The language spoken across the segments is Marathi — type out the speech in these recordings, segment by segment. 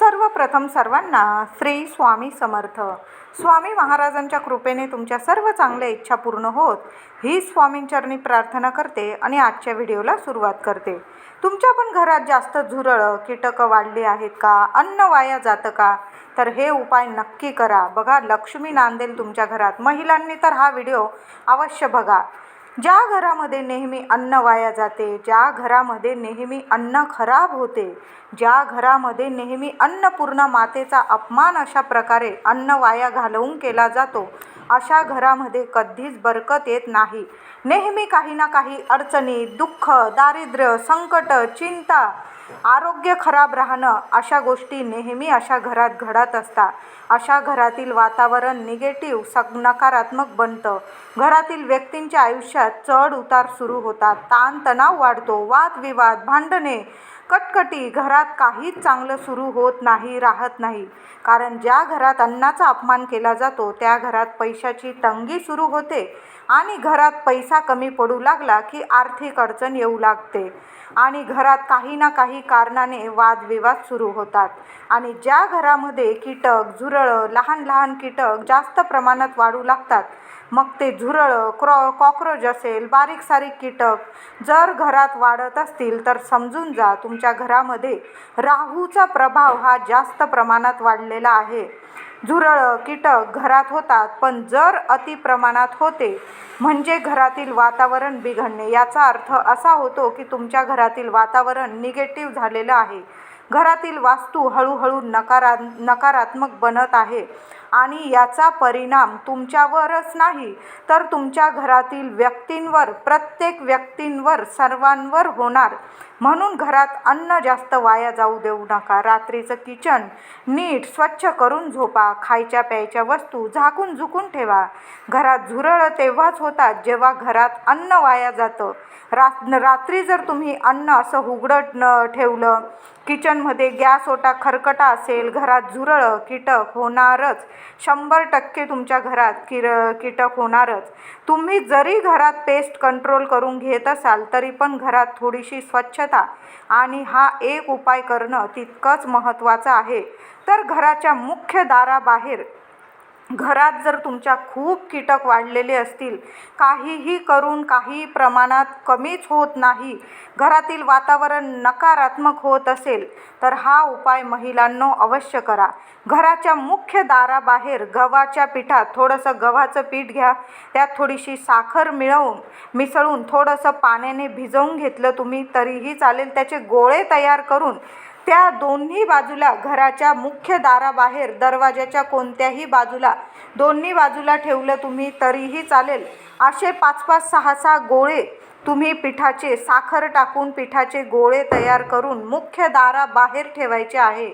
सर्वप्रथम सर्वांना श्री स्वामी समर्थ. स्वामी महाराजांच्या कृपेने तुमच्या सर्व चांगल्या इच्छा पूर्ण होत. ही स्वामींचरणी प्रार्थना करते आणि आजच्या व्हिडिओला सुरुवात करते. तुमच्या पण घरात जास्त झुरळं कीटकं वाढली आहेत का? अन्न वाया जातं का? तर हे उपाय नक्की करा. बघा लक्ष्मी नांदेल तुमच्या घरात. महिलांनी तर हा व्हिडिओ अवश्य बघा. ज्या घरामध्ये नेहमी अन्न वाया जाते ज्या घरामध्ये नेहमी अन्न खराब होते ज्या घरामध्ये नेहमी अन्नपूर्ण मातेचा अपमान अशा प्रकारे अन्न वाया घालवून केला जातो अशा घरामध्ये कधीच बरकत येत नाही. नेहमी काही ना काही अडचणी दुःख दारिद्र्य संकट चिंता आरोग्य खराब राहणं अशा गोष्टी नेहमी अशा घरात घडत असतात. अशा घरातील वातावरण निगेटिव्ह सग नकारात्मक बनतं. घरातील व्यक्तींच्या आयुष्यात चढ उतार सुरू होतात. ताणतणाव वाढतो. वादविवाद भांडणे कटकटी घरात काहीच चांगलं सुरू होत नाही राहत नाही. कारण ज्या घरात अन्नाचा अपमान केला जातो त्या घरात पैशाची तंगी सुरू होते आणि घरात पैसा कमी पडू लागला की आर्थिक अडचण येऊ लागते. आणि घरात काही ना काही कारणाने वादविवाद सुरू होतात. आणि ज्या घरामध्ये कीटक झुरळं लहान लहान कीटक जास्त प्रमाणात वाढू लागतात मग ते झुरळं क्रॉ कॉक्रोच असेल बारीक सारीक कीटक जर घरात वाढत असतील तर समजून जा तुम तुमच्या घरामध्ये राहूचा प्रभाव हा जास्त प्रमाणात वाढलेला आहे. झुरळं कीटक घरात होतात पण जर अति प्रमाणात होते म्हणजे घरातील वातावरण बिघडणे. याचा अर्थ असा होतो की तुमच्या घरातील वातावरण निगेटिव्ह झालेलं आहे. घरातील वास्तू हळूहळू नकारा नकारात्मक बनत आहे आणि याचा परिणाम तुमच्यावरच नाही तर तुमच्या घरातील व्यक्तींवर प्रत्येक व्यक्तींवर सर्वांवर होणार. म्हणून घरात अन्न जास्त वाया जाऊ देऊ नका. रात्रीचं किचन नीट स्वच्छ करून झोपा. खायच्या प्यायच्या वस्तू झाकून झुकून ठेवा. घरात झुरळं तेव्हाच होतात जेव्हा घरात अन्न वाया जातं. रात रात्री जर तुम्ही अन्न असं उघडं न ठेवलं किचनमध्ये गॅस ओटा खरकटा असेल घरात झुरळं कीटक होणारच. शंभर टक्के तुमच्या घरात किर कीटक होणारच. तुम्ही जरी घरात पेस्ट कंट्रोल करून घेत असाल तरी पण घरात थोडीशी स्वच्छता आणि हा एक उपाय करणं तितकंच महत्त्वाचं आहे. तर घराच्या मुख्य दाराबाहेर घरात जर तुमच्या खूप कीटक वाढलेले असतील काहीही करून काही प्रमाणात कमीच होत नाही घरातील वातावरण नकारात्मक होत असेल तर हा उपाय महिलांनो अवश्य करा. घराच्या मुख्य दाराबाहेर गव्हाच्या पिठात थोडंसं गव्हाचं पीठ घ्या त्यात थोडीशी साखर मिळवून मिसळून थोडंसं पाण्याने भिजवून घेतलं तुम्ही तरीही चालेल. त्याचे गोळे तयार करून त्या दोन्ही बाजूला घराच्या मुख्य दाराबाहेर दरवाजाच्या कोणत्याही बाजूला दोन्ही बाजूला ठेवलं तुम्ही तरीही चालेल. असे पाच पाच सहा सहा गोळे तुम्ही पिठाचे साखर टाकून पिठाचे गोळे तयार करून मुख्य दाराबाहेर ठेवायचे आहे.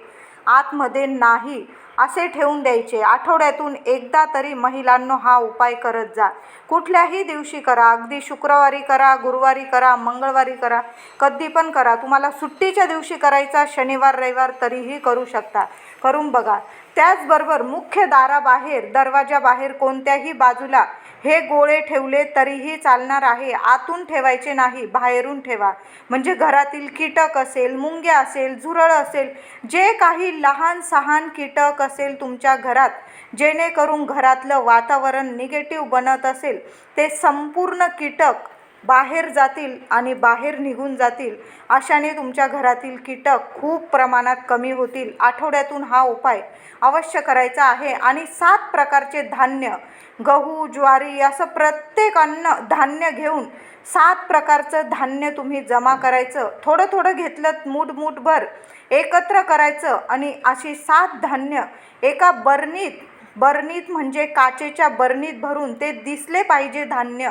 आतमध्ये नाही. असे ठेवून द्यायचे. आठवड्यातून एकदा तरी महिलांनो हा उपाय करत जा. कुठल्याही दिवशी करा. अगदी शुक्रवारी करा गुरुवारी करा मंगळवारी करा. कधी पण करा. तुम्हाला सुट्टीच्या दिवशी करायचा शनिवार रविवार तरीही करू शकता. करून बघा. त्याचबरोबर मुख्य दाराबाहेर दरवाजाबाहेर कोणत्याही बाजूला हे गोळे ठेवले तरीही चालणार आहे. आतून ठेवायचे नाही बाहेरून ठेवा. म्हणजे घरातील कीटक असेल मुंग्या असेल झुरळ असेल जे काही लहान सहान कीटक असेल तुमच्या घरात जेणेकरून घरातलं वातावरण निगेटिव्ह बनत असेल ते संपूर्ण कीटक बाहेर जातील आणि बाहेर निघून जातील अशाने तुमच्या घरातील कीटक खूप प्रमाणात कमी होतील. आठवड्यातून हा उपाय अवश्य करायचा आहे. आणि सात प्रकारचे धान्य गहू ज्वारी असं प्रत्येक अन्न धान्य घेऊन सात प्रकारचं धान्य तुम्ही जमा करायचं. थोडं थोडं घेतलं मूठ मूठभर एकत्र करायचं आणि अशी सात धान्य एका बरणीत बरणीत म्हणजे काचेच्या बरणीत भरून ते दिसले पाहिजे धान्य.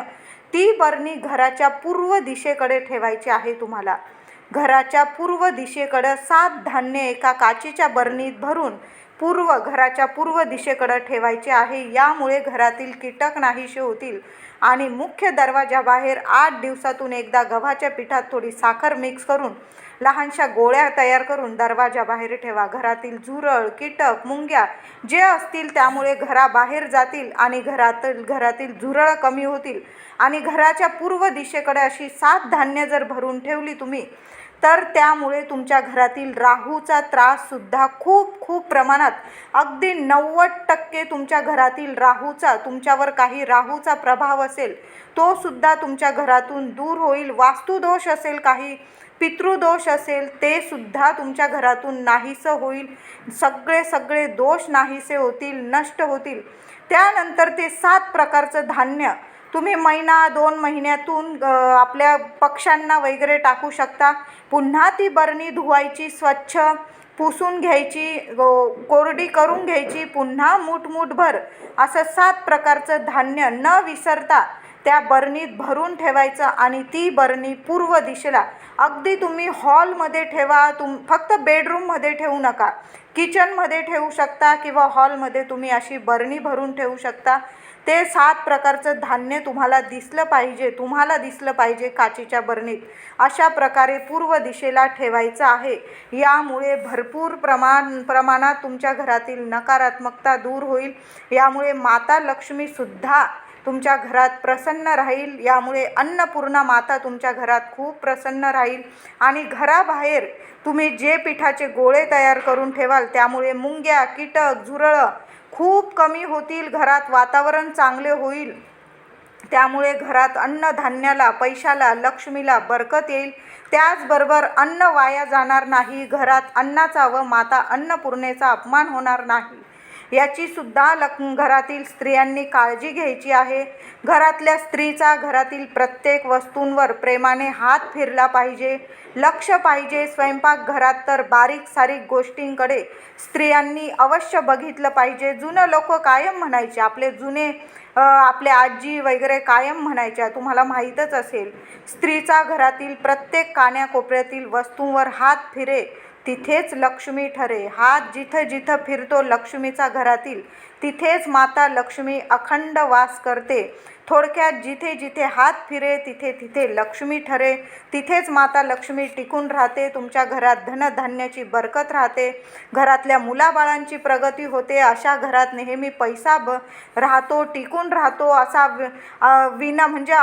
ती बरणी घराच्या पूर्व दिशेकडे ठेवायची आहे तुम्हाला. घराच्या पूर्व दिशेकडं सात धान्य एका काचेच्या बरणीत भरून पूर्व घराच्या पूर्व दिशेकडं ठेवायचे आहे. यामुळे घरातील कीटक नाहीसे होतील. आणि मुख्य दरवाजाबाहेर आठ दिवसातून एकदा गव्हाच्या पिठात थोडी साखर मिक्स करून लहानशा गोळ्या तयार करून दरवाजाबाहेर ठेवा. घरातील झुरळ कीटक मुंग्या जे असतील त्यामुळे घराबाहेर जातील आणि घरातील घरातील झुरळ कमी होतील. आणि घराच्या पूर्व दिशेकडे अशी सात धान्य जर भरून ठेवली तुम्ही तर त्यामुळे तुमच्या घरातील राहूचा त्राससुद्धा खूप खूप प्रमाणात अगदी नव्वद टक्के तुमच्या घरातील राहूचा तुमच्यावर काही राहूचा प्रभाव असेल तो सुद्धा तुमच्या घरातून दूर होईल. वास्तुदोष असेल काही पितृदोष असेल ते सुद्धा तुमच्या घरातून नाहीसं होईल. सगळे सगळे दोष नाहीसे होतील नष्ट होतील. त्यानंतर ते सात प्रकारचं धान्य तुम्ही महिना दोन महिन्यातून आपल्या पक्ष्यांना वगैरे टाकू शकता. पुन्हा ती बरणी धुवायची स्वच्छ पुसून घ्यायची कोरडी करून घ्यायची पुन्हा मूठमूठभर असं सात प्रकारचं धान्य न विसरता त्या बरणीत भरून ठेवायचं आणि ती बरणी पूर्व दिशेला. अगदी तुम्ही हॉलमध्ये ठेवा तुम फक्त बेडरूममध्ये ठेवू नका. किचनमध्ये ठेवू शकता किंवा हॉलमध्ये तुम्ही अशी बरणी भरून ठेवू शकता. ते सात प्रकारचं धान्य तुम्हाला दिसलं पाहिजे तुम्हाला दिसलं पाहिजे काचेच्या बरणीत. अशा प्रकारे पूर्व दिशेला ठेवायचं आहे. यामुळे भरपूर प्रमाण प्रमाणात तुमच्या घरातील नकारात्मकता दूर होईल. यामुळे माता लक्ष्मीसुद्धा तुमच्या घरात प्रसन्न राहील. यामुळे अन्नपूर्णा माता तुमच्या घरात खूप प्रसन्न राहील. आणि घराबाहेर तुम्ही जे पिठाचे गोळे तयार करून ठेवाल त्यामुळे मुंग्या कीटक झुरळं खूप कमी होतील. घरात वातावरण चांगले होईल. त्यामुळे घरात अन्नधान्याला पैशाला लक्ष्मीला बरकत येईल. त्याचबरोबर अन्न वाया जाणार नाही. घरात अन्नाचा व माता अन्नपूर्णेचा अपमान होणार नाही. याची सुद्धा लक घरातील स्त्रियांनी काळजी घ्यायची आहे. घरातल्या स्त्रीचा घरातील प्रत्येक वस्तूंवर प्रेमाने हात फिरला पाहिजे. लक्ष पाहिजे. स्वयंपाकघरात तर बारीक सारीक गोष्टींकडे स्त्रियांनी अवश्य बघितलं पाहिजे. जुनं लोक कायम म्हणायचे आपले जुने आपले आजी वगैरे कायम म्हणायच्या तुम्हाला माहीतच असेल. स्त्रीचा घरातील प्रत्येक कान्याकोपऱ्यातील वस्तूंवर हात फिरे तिथेच लक्ष्मी ठरे. हात जिथं जिथं फिरतो लक्ष्मीचा घरातील तिथेच माता लक्ष्मी अखंड वास करते. थोडक्यात जिथे जिथे हात फिरे तिथे तिथे लक्ष्मी ठरे. तिथेच माता लक्ष्मी टिकून राहते. तुमच्या घरात धनधान्याची बरकत राहते. घरातल्या मुलाबाळांची प्रगती होते. अशा घरात नेहमी पैसा ब राहतो टिकून राहतो असा वि- विना म्हणजे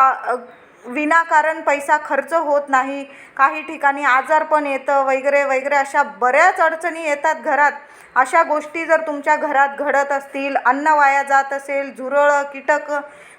विनाकारण पैसा खर्च होत नाही. काही ठिकाणी आजार पण येतं वगैरे वगैरे अशा बऱ्याच अडचणी येतात घरात. अशा गोष्टी जर तुमच्या घरात घडत असतील अन्न वाया जात असेल झुरळं कीटक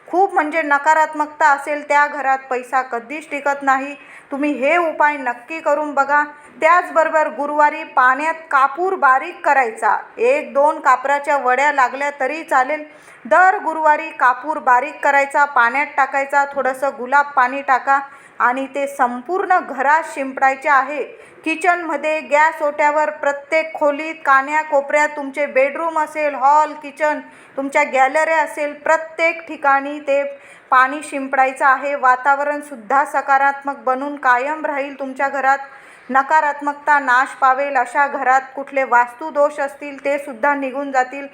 खूप म्हणजे नकारात्मकता असेल त्या घरात पैसा कधीच टिकत नाही. तुम्ही हे उपाय नक्की करून बघा. त्याचबरोबर गुरुवारी पाण्यात कापूर बारीक करायचा. एक दोन कापराच्या वड्या लागल्या तरी चालेल. दर गुरुवारी कापूर बारीक करायचा पाण्यात टाकायचा थोडंसं गुलाब पाणी टाका आणि ते संपूर्ण घरात शिंपडायचे आहे. किचनमध्ये गॅस ओट्यावर प्रत्येक खोलीत कान्या कोपऱ्यात तुमचे बेडरूम असेल हॉल किचन तुमच्या गॅलऱ्या असेल प्रत्येक ठिकाणी ते पाणी शिंपडायचं आहे. वातावरणसुद्धा सकारात्मक बनून कायम राहील तुमच्या घरात. नकारात्मकता नाश पावेल अशा घरात कुठले वास्तुदोष असतील ते सुद्धा निघून जातील.